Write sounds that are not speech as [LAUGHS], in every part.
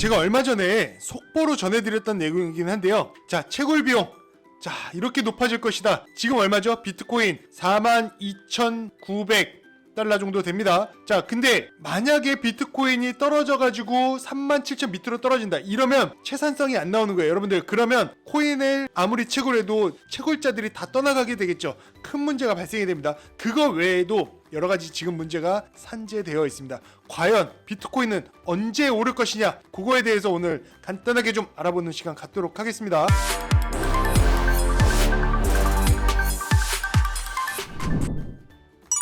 제가 얼마 전에 속보로 전해드렸던 내용이긴 한데요. 자, 채굴 비용. 자, 이렇게 높아질 것이다. 지금 얼마죠? 비트코인 42,900 달러 정도 됩니다. 자, 근데 만약에 비트코인이 떨어져가지고 37,000 밑으로 떨어진다. 이러면 채산성이 안 나오는 거예요. 여러분들, 그러면 코인을 아무리 채굴 해도 채굴자들이 다 떠나가게 되겠죠. 큰 문제가 발생이 됩니다. 그거 외에도 여러 가지 지금 문제가 산재되어 있습니다. 과연 비트코인은 언제 오를 것이냐? 그거에 대해서 오늘 간단하게 좀 알아보는 시간 갖도록 하겠습니다.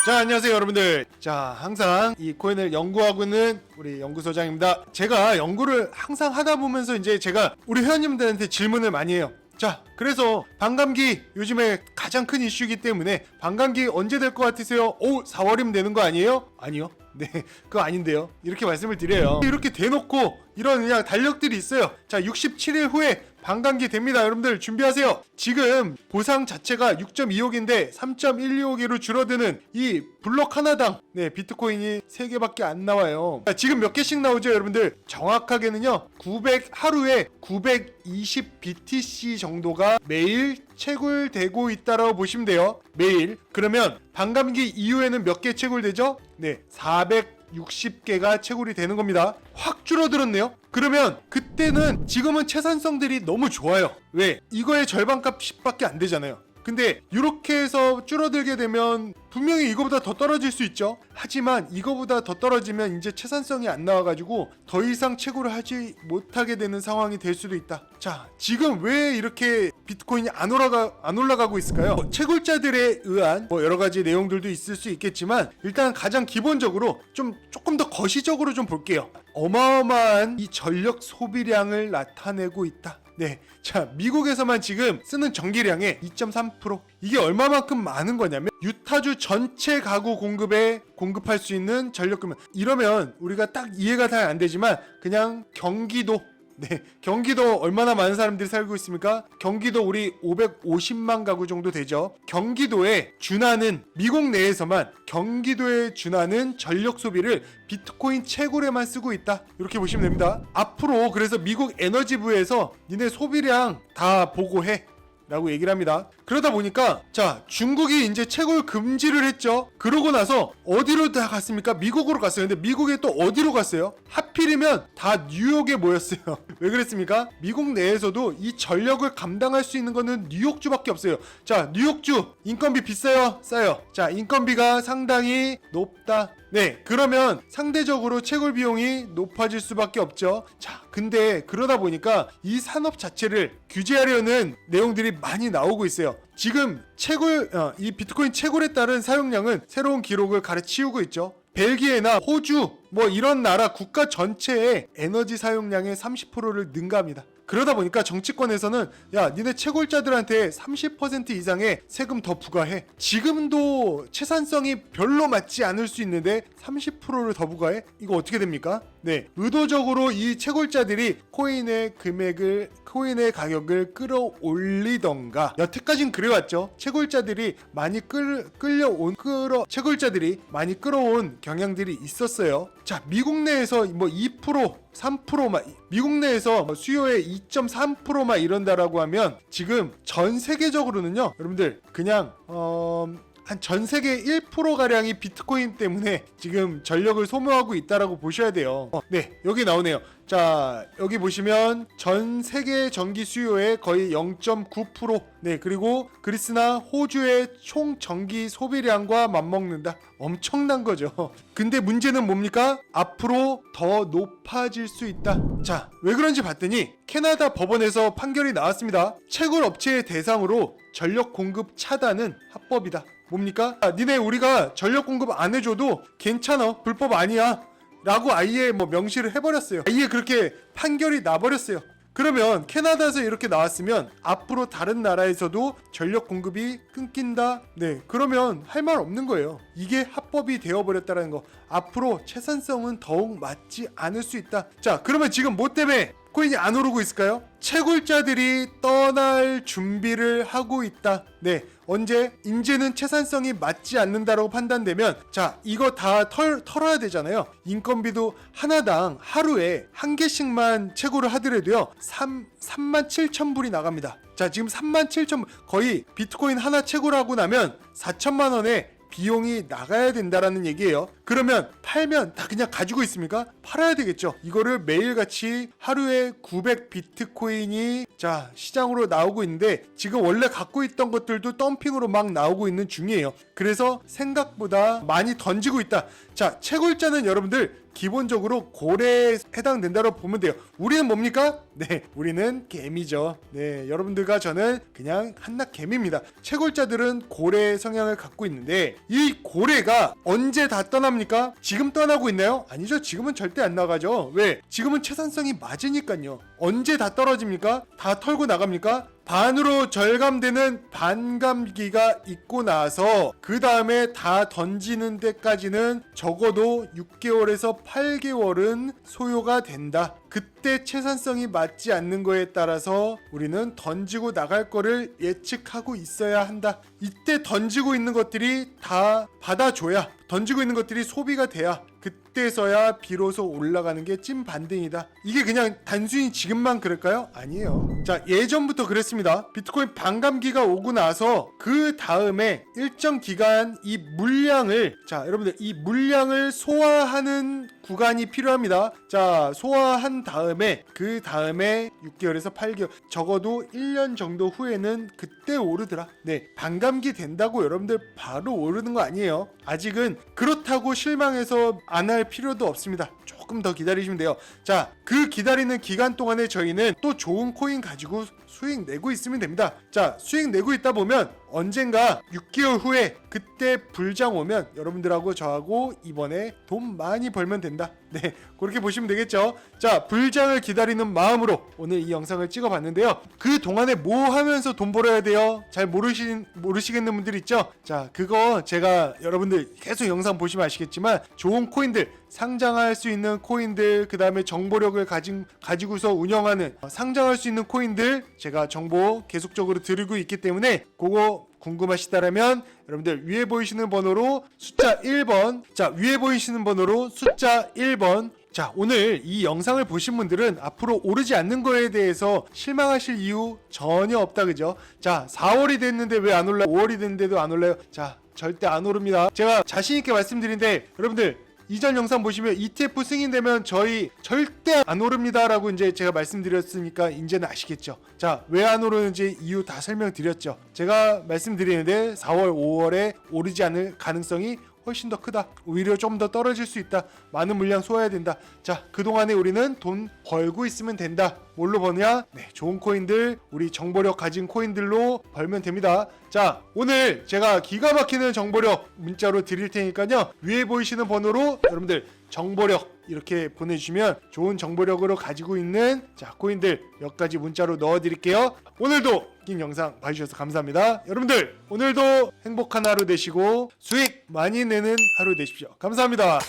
자 안녕하세요 여러분들. 자 항상 이 코인을 연구하고 있는 우리 연구소장입니다. 제가 연구를 항상 하다 보면서 이제 제가 우리 회원님들한테 질문을 많이 해요. 자 그래서 반감기 요즘에 가장 큰 이슈이기 때문에 반감기 언제 될 것 같으세요? 오 4월이면 되는 거 아니에요? 아니요. 네 그거 아닌데요. 이렇게 말씀을 드려요. 이렇게 대놓고 이런 그냥 달력들이 있어요. 자 67일 후에 반감기 됩니다. 여러분들 준비하세요. 지금 보상 자체가 6.25억인데 3.125억으로 줄어드는 이 블록 하나당 네 비트코인이 3개밖에 안 나와요. 자, 지금 몇 개씩 나오죠 여러분들? 정확하게는요 900 하루에 920 BTC 정도가 매일 채굴되고 있다라고 보시면 돼요. 매일. 그러면 반감기 이후에는 몇 개 채굴되죠? 네 400. 60개가 채굴이 되는 겁니다. 확 줄어들었네요. 그러면 그때는 지금은 채산성들이 너무 좋아요. 왜? 이거의 절반값밖에 안 되잖아요. 근데 이렇게 해서 줄어들게 되면 분명히 이거보다 더 떨어질 수 있죠. 하지만 이거보다 더 떨어지면 이제 채산성이 안 나와가지고 더 이상 채굴을 하지 못하게 되는 상황이 될 수도 있다. 자, 지금 왜 이렇게 비트코인이 안 올라가 안 올라가고 있을까요? 뭐 채굴자들에 의한 뭐 여러 가지 내용들도 있을 수 있겠지만 일단 가장 기본적으로 좀 조금 더 거시적으로 좀 볼게요. 어마어마한 이 전력 소비량을 나타내고 있다. 네. 자, 미국에서만 지금 쓰는 전기량의 2.3% 이게 얼마만큼 많은 거냐면 유타주 전체 가구 공급에 공급할 수 있는 전력금은 이러면 우리가 딱 이해가 잘 안 되지만 그냥 경기도 네, 경기도 얼마나 많은 사람들이 살고 있습니까? 경기도 우리 550만 가구 정도 되죠. 경기도에 준하는 미국 내에서만 경기도에 준하는 전력 소비를 비트코인 채굴에만 쓰고 있다. 이렇게 보시면 됩니다. 앞으로 그래서 미국 에너지부에서 니네 소비량 다 보고해. 라고 얘기를 합니다. 그러다 보니까 자 중국이 이제 채굴 금지를 했죠. 그러고 나서 어디로 다 갔습니까? 미국으로 갔어요. 근데 미국에 또 어디로 갔어요? 하필이면 다 뉴욕에 모였어요. [LAUGHS] 왜 그랬습니까? 미국 내에서도 이 전력을 감당할 수 있는 거는 뉴욕주밖에 없어요. 자 뉴욕주 인건비 비싸요, 싸요. 자 인건비가 상당히 높다. 네, 그러면 상대적으로 채굴 비용이 높아질 수밖에 없죠. 자, 근데 그러다 보니까 이 산업 자체를 규제하려는 내용들이 많이 나오고 있어요. 지금 채굴, 어, 이 비트코인 채굴에 따른 사용량은 새로운 기록을 가르치우고 있죠. 벨기에나 호주, 뭐 이런 나라 국가 전체의 에너지 사용량의 30%를 능가합니다. 그러다 보니까 정치권에서는 야 니네 채굴자들한테 30% 이상의 세금 더 부과해. 지금도 채산성이 별로 맞지 않을 수 있는데 30%를 더 부과해? 이거 어떻게 됩니까? 네 의도적으로 이 채굴자들이 코인의 금액을 코인의 가격을 끌어올리던가. 여태까진 그래왔죠. 채굴자들이 많이 끌, 끌려온 끌어 채굴자들이 많이 끌어온 경향들이 있었어요. 자 미국 내에서 뭐 2% 3%만 미국 내에서 뭐 수요의 2.3%만 이런다라고 하면 지금 전 세계적으로는요 여러분들 그냥 어... 한 전 세계 1% 가량이 비트코인 때문에 지금 전력을 소모하고 있다라고 보셔야 돼요. 어, 네, 여기 나오네요. 자, 여기 보시면 전 세계 전기 수요의 거의 0.9%. 네, 그리고 그리스나 호주의 총 전기 소비량과 맞먹는다. 엄청난 거죠. [LAUGHS] 근데 문제는 뭡니까? 앞으로 더 높아질 수 있다. 자, 왜 그런지 봤더니 캐나다 법원에서 판결이 나왔습니다. 채굴 업체의 대상으로 전력 공급 차단은 합법이다. 뭡니까? 아, 니네 우리가 전력 공급 안 해줘도 괜찮아. 불법 아니야. 라고 아예 뭐 명시를 해버렸어요. 아예 그렇게 판결이 나버렸어요. 그러면 캐나다에서 이렇게 나왔으면 앞으로 다른 나라에서도 전력 공급이 끊긴다. 네, 그러면 할 말 없는 거예요. 이게 합법이 되어버렸다는 거. 앞으로 채산성은 더욱 맞지 않을 수 있다. 자, 그러면 지금 뭐 때문에 코인이 안 오르고 있을까요? 채굴자들이 떠날 준비를 하고 있다. 네, 언제 인제는 채산성이 맞지 않는다라고 판단되면 자 이거 다 털, 털어야 되잖아요 인건비도 하나당 하루에 한 개씩만 채굴을 하더라도요 3, 3만 7천 불이 나갑니다 자 지금 3만 7천 불 거의 비트코인 하나 채굴하고 나면 4천만 원에 비용이 나가야 된다라는 얘기예요. 그러면 팔면 다 그냥 가지고 있습니까? 팔아야 되겠죠. 이거를 매일같이 하루에 900 비트코인이 자 시장으로 나오고 있는데 지금 원래 갖고 있던 것들도 덤핑으로 막 나오고 있는 중이에요. 그래서 생각보다 많이 던지고 있다. 자 채굴자는 여러분들 기본적으로 고래에 해당된다고 보면 돼요. 우리는 뭡니까? 네, 우리는 개미죠. 네, 여러분들과 저는 그냥 한낱 개미입니다. 채굴자들은 고래 성향을 갖고 있는데 이 고래가 언제 다 떠납니까? 지금 떠나고 있나요? 아니죠. 지금은 절대 안 나가죠. 왜? 지금은 채산성이 맞으니까요. 언제 다 떨어집니까? 다 털고 나갑니까? 반으로 절감되는 반감기가 있고 나서 그 다음에 다 던지는 데까지는 적어도 6개월에서 8개월은 소요가 된다. 그때 채산성이 맞지 않는 거에 따라서 우리는 던지고 나갈 거를 예측하고 있어야 한다. 이때 던지고 있는 것들이 다 받아줘야 던지고 있는 것들이 소비가 돼야 그때서야 비로소 올라가는 게 찐 반등이다. 이게 그냥 단순히 지금만 그럴까요? 아니에요. 자, 예전부터 그랬습니다. 비트코인 반감기가 오고 나서 그 다음에 일정 기간 이 물량을 자, 여러분들 이 물량을 소화하는 구간이 필요합니다. 자, 소화한 다음에 그 다음에 6개월에서 8개월 적어도 1년 정도 후에는 그때 오르더라. 네, 반감기 된다고 여러분들 바로 오르는 거 아니에요. 아직은 그렇다고 실망해서 안 할 필요도 없습니다. 조금 더 기다리시면 돼요. 자, 그 기다리는 기간 동안에 저희는 또 좋은 코인 가지고 수익 내고 있으면 됩니다. 자, 수익 내고 있다 보면 언젠가 6개월 후에 그때 불장 오면 여러분들하고 저하고 이번에 돈 많이 벌면 된다. [LAUGHS] 네, 그렇게 보시면 되겠죠. 자, 불장을 기다리는 마음으로 오늘 이 영상을 찍어봤는데요. 그 동안에 뭐 하면서 돈 벌어야 돼요? 잘 모르시 모르시겠는 분들 있죠? 자, 그거 제가 여러분들 계속 영상 보시면 아시겠지만 좋은 코인들 상장할 수 있는 코인들 그 다음에 정보력을 가진 가지고서 운영하는 어, 상장할 수 있는 코인들 제가 정보 계속적으로 드리고 있기 때문에 그거 궁금하시다라면 여러분들 위에 보이시는 번호로 숫자 1번 자 위에 보이시는 번호로 숫자 1번. 자 오늘 이 영상을 보신 분들은 앞으로 오르지 않는 거에 대해서 실망하실 이유 전혀 없다 그죠? 자 4월이 됐는데 왜 안 올라 5월이 됐는데도 안 올라요? 자 절대 안 오릅니다. 제가 자신 있게 말씀드린데 여러분들 이전 영상 보시면 ETF 승인되면 저희 절대 안 오릅니다라고 이제 제가 말씀드렸으니까 이제는 아시겠죠. 자, 왜 안 오르는지 이유 다 설명드렸죠. 제가 말씀드리는데 4월, 5월에 오르지 않을 가능성이 훨씬 더 크다. 오히려 좀 더 떨어질 수 있다. 많은 물량 소화해야 된다. 자, 그동안에 우리는 돈 벌고 있으면 된다. 뭘로 버냐? 네, 좋은 코인들, 우리 정보력 가진 코인들로 벌면 됩니다. 자, 오늘 제가 기가 막히는 정보력 문자로 드릴 테니까요. 위에 보이시는 번호로 여러분들 정보력 이렇게 보내주시면 좋은 정보력으로 가지고 있는 자 코인들 몇 가지 문자로 넣어드릴게요. 오늘도 긴 영상 봐주셔서 감사합니다. 여러분들 오늘도 행복한 하루 되시고 수익 많이 내는 하루 되십시오. 감사합니다.